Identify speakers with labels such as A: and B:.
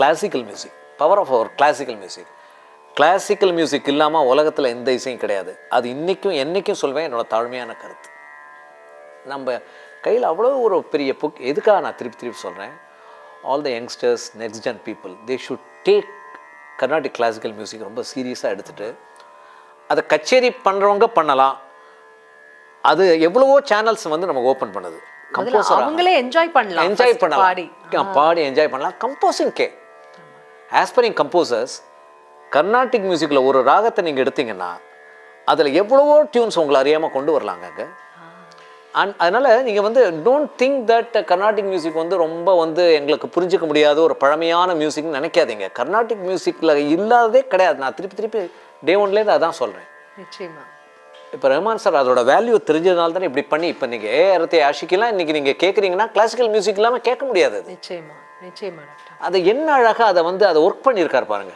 A: Classical music power of our classical music classical music இல்லாமல் உலகத்தில் எந்த இசையும் கிடையாது. அது இன்றைக்கும் என்றைக்கும் சொல்வேன் என்னோட தாழ்மையான கருத்து. நம்ம கையில் அவ்வளோ ஒரு பெரிய புக் எதுக்காக நான் திருப்பி திருப்பி சொல்கிறேன் all the youngsters next gen people they should take Carnatic classical music ரொம்ப சீரியஸாக எடுத்துகிட்டு அதை கச்சேரி பண்ணுறவங்க பண்ணலாம். அது எவ்வளவோ சேனல்ஸ் வந்து நமக்கு ஓப்பன் பண்ணுது. கம்போசர்
B: அவங்களே என்ஜாய் பண்ணலாம்.
A: என்ஜாய் பண்ணலாம்.
B: பாடி.
A: பாடி என்ஜாய் பண்ணலாம். கம்போசிங் கே. ஆஸ்பரிங் கம்போசர்ஸ் கர்நாடிக் மியூசிக்கில் ஒரு ராகத்தை நீங்கள் எடுத்தீங்கன்னா அதில் எவ்வளவோ டியூன்ஸ் உங்களை அறியாமல் கொண்டு வரலாங்க அங்கே. அண்ட் அதனால் நீங்கள் வந்து don't think that Carnatic music வந்து ரொம்ப வந்து எங்களுக்கு புரிஞ்சிக்க முடியாத ஒரு பழமையான மியூசிக்னு நினைக்காதீங்க. கர்நாடிக் மியூசிக்கில் இல்லாததே கிடையாது. நான் திருப்பி திருப்பி டே ஒன்லேருந்து அதான் சொல்கிறேன்
B: நிச்சயமா.
A: இப்போ ரஹ்மான் சார் அதோட வேல்யூ தெரிஞ்சதுனால தானே இப்படி பண்ணி இப்போ நீங்கள் ஏஆரத்தை ஆஷிக்கெல்லாம் இன்றைக்கி நீங்கள் கேட்குறீங்கன்னா கிளாசிக்கல் மியூசிக் இல்லாமல் கேட்க முடியாது அது.
B: நிச்சயமா நிச்சயமா
A: அது என்ன அழகாக அதை வந்து அதை ஒர்க் பண்ணியிருக்காரு பாருங்க.